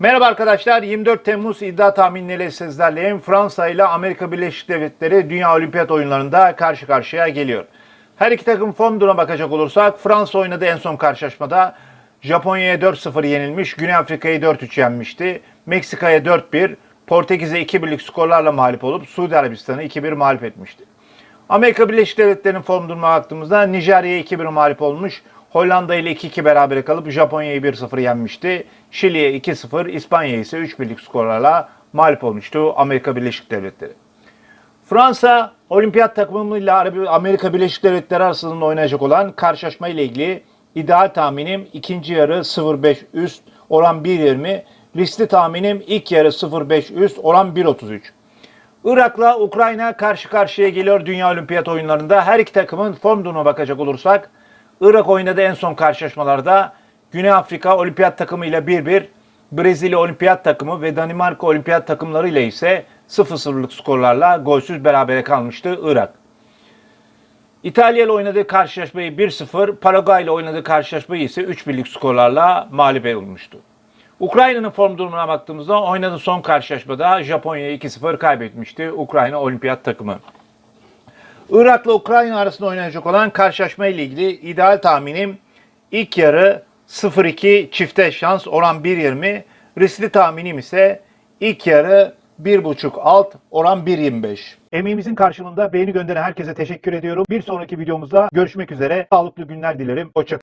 Merhaba arkadaşlar. 24 Temmuz iddia tahminleriyle sizlerleyim. Fransa ile Amerika Birleşik Devletleri Dünya Olimpiyat Oyunları'nda karşı karşıya geliyor. Her iki takım form durumuna bakacak olursak Fransa oynadı en son karşılaşmada. Japonya'ya 4-0 yenilmiş, Güney Afrika'yı 4-3 yenmişti. Meksika'ya 4-1, Portekiz'e 2-1'lik skorlarla mağlup olup Suudi Arabistan'ı 2-1 mağlup etmişti. Amerika Birleşik Devletleri'nin form durumuna baktığımızda Nijerya'ya 2-1 mağlup olmuş. Hollanda ile 2-2 berabere kalıp Japonya'yı 1-0 yenmişti. Şili'ye 2-0, İspanya ise 3-1'lik skorlarla mağlup olmuştu Amerika Birleşik Devletleri. Fransa olimpiyat takımıyla Amerika Birleşik Devletleri arasında oynayacak olan karşılaşma ile ilgili ideal tahminim ikinci yarı 0-5 üst oran 1.20. Riskli tahminim ilk yarı 0-5 üst oran 1.33. Irak'la Ukrayna karşı karşıya geliyor Dünya Olimpiyat oyunlarında. Her iki takımın form durumuna bakacak olursak Irak oynadı en son karşılaşmalarda. Güney Afrika olimpiyat takımı ile 1-1, Brezilya olimpiyat takımı ve Danimarka olimpiyat takımları ile ise 0-0'lık skorlarla golsüz berabere kalmıştı Irak. İtalya ile oynadığı karşılaşmayı 1-0, Paraguay ile oynadığı karşılaşmayı ise 3-1'lik skorlarla mağlup edilmişti. Ukrayna'nın form durumuna baktığımızda oynadığı son karşılaşmada Japonya'ya 2-0 kaybetmişti Ukrayna olimpiyat takımı. Irak'la Ukrayna arasında oynanacak olan karşılaşma ile ilgili ideal tahminim ilk yarı 0-2 çifte şans oran 1.20. Riskli tahminim ise ilk yarı 1.5 alt oran 1.25. Emeğimizin karşılığında beğeni gönderen herkese teşekkür ediyorum. Bir sonraki videomuzda görüşmek üzere. Sağlıklı günler dilerim. Hoşçakalın.